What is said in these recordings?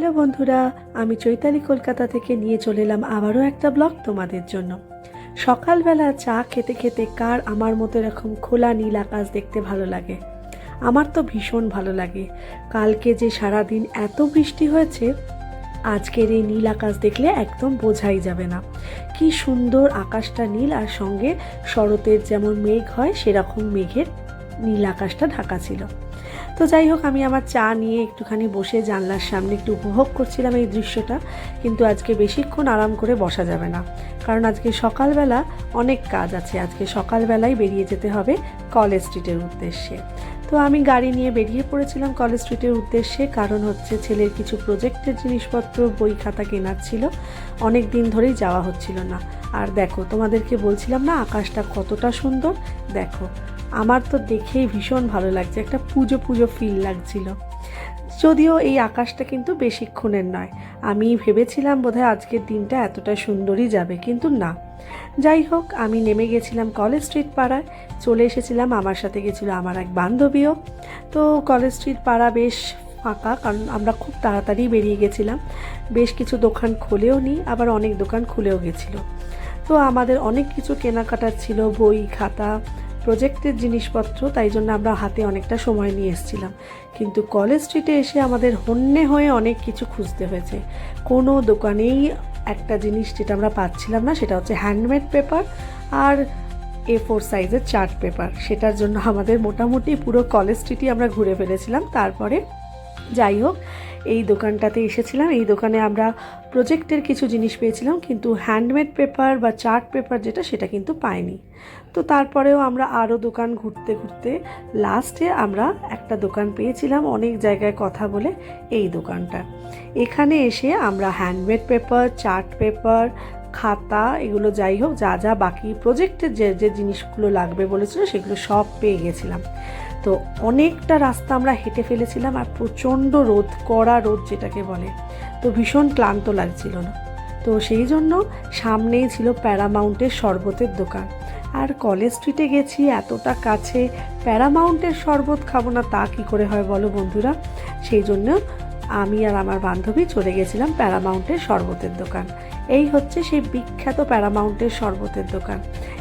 Hello বন্ধুরা, আমি চৈতালি কলকাতা থেকে নিয়ে চলে এলাম আবারও একটা ব্লগ তোমাদের জন্য। সকালবেলা চা খেতে খেতে কার আমার মতো এরকম খোলা নীল আকাশ দেখতে ভালো লাগে? আমার তো ভীষণ ভালো লাগে। কালকে যে সারাদিন এত বৃষ্টি হয়েছে, আজকের এই নীল আকাশ দেখলে একদম বোঝাই যাবে না। কি সুন্দর আকাশটা নীল আর সঙ্গে শরতের যেমন মেঘ হয়, সেরকম মেঘের নীল আকাশটা ঢাকা ছিল। তো যাই হোক, আমি আমার চা নিয়ে একটুখানি বসে জানলার সামনে একটু উপভোগ করছিলাম এই দৃশ্যটা, কিন্তু আজকে বেশিক্ষণ আরাম করে বসা যাবে না। কারণ আজকে সকালবেলা অনেক কাজ আছে, আজকে সকালবেলায় বেরিয়ে যেতে হবে কলেজ স্ট্রিটের উদ্দেশ্যে। তো আমি গাড়ি নিয়ে বেরিয়ে পড়েছিলাম কলেজ স্ট্রিটের উদ্দেশ্যে, কারণ হচ্ছে ছেলের কিছু প্রজেক্টের জিনিসপত্র, বই খাতা কেনার ছিল, অনেক দিন ধরেই যাওয়া হচ্ছিল না। আর দেখো, তোমাদেরকে বলছিলাম না, আকাশটা কতটা সুন্দর, দেখো। আমার তো দেখেই ভীষণ ভালো লাগছে, একটা পুজো পুজো ফিল লাগছিল। যদিও এই আকাশটা কিন্তু বেশিক্ষণের নয়, আমি ভেবেছিলাম বোধহয় আজকের দিনটা এতটা সুন্দরই যাবে, কিন্তু না। যাই হোক, আমি নেমে গেছিলাম কলেজ স্ট্রিট পাড়ায়, চলে এসেছিলাম আমার সাথে গেছিল আমার এক বান্ধবীও। তো কলেজ স্ট্রিট পাড়া বেশ ফাঁকা, কারণ আমরা খুব তাড়াতাড়ি বেরিয়ে গেছিলাম। বেশ কিছু দোকান খুলেও নি, আবার অনেক দোকান খুলেও গেছিল। তো আমাদের অনেক কিছু কেনাকাটার ছিল, বই, খাতা প্রজেক্টের জিনিসপত্র, তাই জন্য আমরা হাতে অনেকটা সময় নিয়ে এসেছিলাম। কিন্তু কলেজ স্ট্রিটে এসে আমাদের হন্যে হয়ে অনেক কিছু খুঁজতে হয়েছে। কোনো দোকানেই একটা জিনিস যেটা আমরা পাচ্ছিলাম না, সেটা হচ্ছে হ্যান্ডমেড পেপার আর এ ফোর সাইজের চার্ট পেপার। সেটার জন্য আমাদের মোটামুটি পুরো কলেজ স্ট্রিটই আমরা ঘুরে ফেলেছিলাম। তারপরে যাই হোক, এই দোকানটাতে এসেছিলাম। এই দোকানে আমরা প্রজেক্টের কিছু জিনিস পেয়েছিলাম, কিন্তু হ্যান্ডমেড পেপার বা চার্ট পেপার যেটা, সেটা কিন্তু পাইনি। তো তারপরেও আমরা আরও দোকান ঘুরতে ঘুরতে লাস্টে আমরা একটা দোকান পেয়েছিলাম, অনেক জায়গায় কথা বলে এই দোকানটা। এখানে এসে আমরা হ্যান্ডমেড পেপার চার্ট পেপার খাতা, এগুলো যাই হোক, যা যা বাকি প্রজেক্টের যে যে জিনিসগুলো লাগবে বলেছিল, সেগুলো সব পেয়ে গেছিলাম। তো অনেকটা রাস্তা আমরা হেঁটে ফেলেছিলাম আর প্রচণ্ড রোদ, কড়া রোদ যেটাকে বলে। তো ভীষণ ক্লান্ত লাগছিল না। তো সেই জন্য সামনেই ছিল প্যারামাউন্টের শরবতের দোকান। আর কলেজ স্ট্রিটে গেছি, এতটা কাছে প্যারামাউন্টের শরবত খাব না, তা কী করে হয় বলো বন্ধুরা? সেই জন্য আমি আর আমার বান্ধবী চলে গেছিলাম প্যারামাউন্টের শরবতের দোকান। এই হচ্ছে সেই বিখ্যাত প্যারামাউন্টের শরবতের দোকান।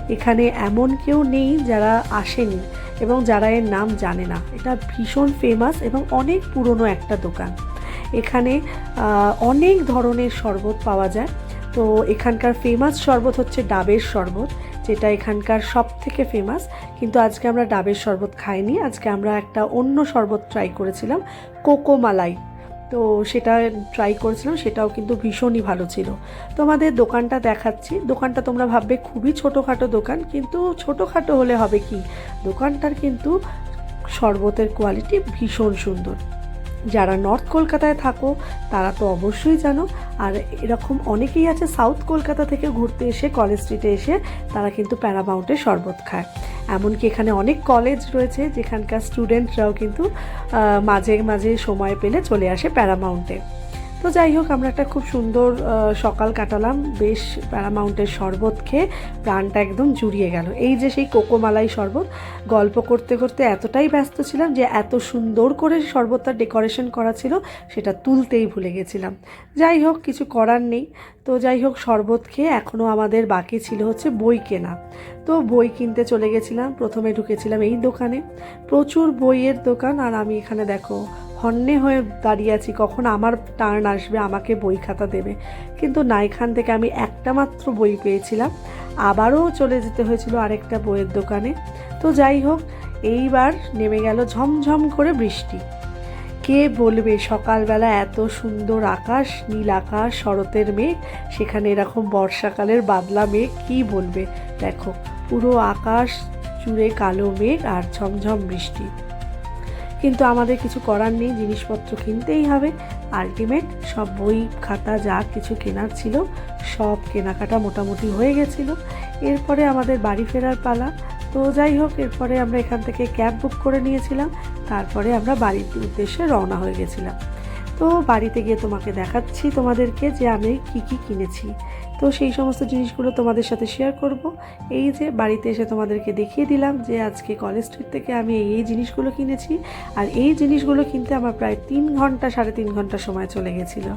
এখানে এমন কেউ নেই যারা আসেনি। এবং যারা এর নাম জানে না, এটা ভীষণ ফেমাস এবং অনেক পুরনো একটা দোকান। এখানে অনেক ধরনের শরবত পাওয়া যায়। তো এখানকার ফেমাস শরবত হচ্ছে ডাবের শরবত, যেটা এখানকার সব থেকে ফেমাস কিন্তু আজকে আমরা ডাবের শরবত খাইনি, আজকে আমরা একটা অন্য শরবত ট্রাই করেছিলাম কোকো মালাই তো সেটা ট্রাই করেছিলাম, সেটাও কিন্তু ভীষণই ভালো ছিল। তোমাদের দোকানটা দেখাচ্ছি। দোকানটা তোমরা ভাববে খুবই ছোটোখাটো দোকান, কিন্তু ছোটোখাটো হলে হবে কি? দোকানটার কিন্তু শরবতের কোয়ালিটি ভীষণ সুন্দর। যারা নর্থ কলকাতায় থাকো, তারা তো অবশ্যই জানো। আর এরকম অনেকেই আছে সাউথ কলকাতা থেকে ঘুরতে এসে কলেজ স্ট্রিটে এসে, তারা কিন্তু প্যারামাউন্টের শরবত খায়। এমনকি এখানে অনেক কলেজ রয়েছে যেখানকার স্টুডেন্টরাও কিন্তু মাঝে মাঝে সময় পেলে চলে আসে প্যারামাউন্টে তো যাই হোক, আমরা একটা খুব সুন্দর সকাল কাটালাম। বেশ প্যারামাউন্টের শরবত খেয়ে প্রাণটা একদম জুড়িয়ে গেল। এই যে সেই কোকোমালাই শরবত, গল্প করতে করতে এতটাই ব্যস্ত ছিলাম যে এত সুন্দর করে শরবতটা ডেকোরেশন করা ছিল, সেটা তুলতেই ভুলে গেছিলাম। যাই হোক, কিছু করার নেই। তো যাই হোক, শরবত খেয়ে এখনও আমাদের বাকি ছিল হচ্ছে বই কেনা। তো বই কিনতে চলে গেছিলাম। প্রথমে ঢুকেছিলাম এই দোকানে। প্রচুর বইয়ের দোকান, আর আমি এখানে দেখো হন্যে হয়ে দাঁড়িয়ে আছি, কখন আমার টার্ন আসবে, আমাকে বই খাতা দেবে। কিন্তু না এখান থেকে আমি একটা মাত্র বই পেয়েছিলাম, আবারও চলে যেতে হয়েছিল আরেকটা বইয়ের দোকানে। তো যাই হোক, এইবার নেমে গেল ঝমঝম করে বৃষ্টি। কে বলবে, সকালবেলা এত সুন্দর আকাশ, নীল আকাশ, শরতের মেঘ, সেখানে এরকম বর্ষাকালের বাদলা মেঘ, কী বলবে? দেখো, পুরো আকাশ জুড়ে কালো মেঘ আর ঝমঝম বৃষ্টি। কিন্তু আমাদের কিছু করার নেই, জিনিসপত্র কিনতেই হবে। আলটিমেট সব বই, খাতা, যা কিছু কেনার ছিল, সব কেনাকাটা মোটামুটি হয়ে গেছিল। এরপরে আমাদের বাড়ি ফেরার পালা। তো যাই হোক, এরপরে আমরা এখান থেকে ক্যাব বুক করে নিয়েছিলাম। তারপরে আমরা বাড়ির উদ্দেশ্যে রওনা হয়ে গেছিলাম। তো বাড়িতে গিয়ে তোমাকে দেখাচ্ছি তোমাদেরকে যে আমি কি কি কিনেছি। তো সেই সমস্ত জিনিসগুলো তোমাদের সাথে শেয়ার করব। এই যে বাড়িতে এসে তোমাদেরকে দেখিয়ে দিলাম যে আজকে কলেজ স্ট্রিট থেকে আমি এই এই জিনিসগুলো কিনেছি আর এই জিনিসগুলো কিনতে আমার প্রায় তিন ঘণ্টা, সাড়ে তিন ঘণ্টা সময় চলে গেছিল।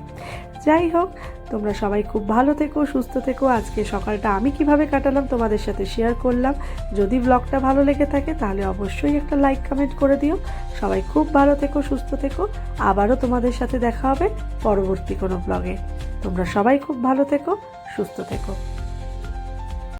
যাই হোক তোমরা সবাই খুব ভালো থেকো, সুস্থ থেকো। আজকে সকালটা আমি কীভাবে কাটালাম তোমাদের সাথে শেয়ার করলাম। যদি ব্লগটা ভালো লেগে থাকে তাহলে অবশ্যই একটা লাইক কমেন্ট করে দিও। সবাই খুব ভালো থেকো, সুস্থ থেকো। আবারও তোমাদের সাথে দেখা হবে পরবর্তী কোনো ব্লগে তোমরা সবাই খুব ভালো থেকো, সুস্থ থেকো।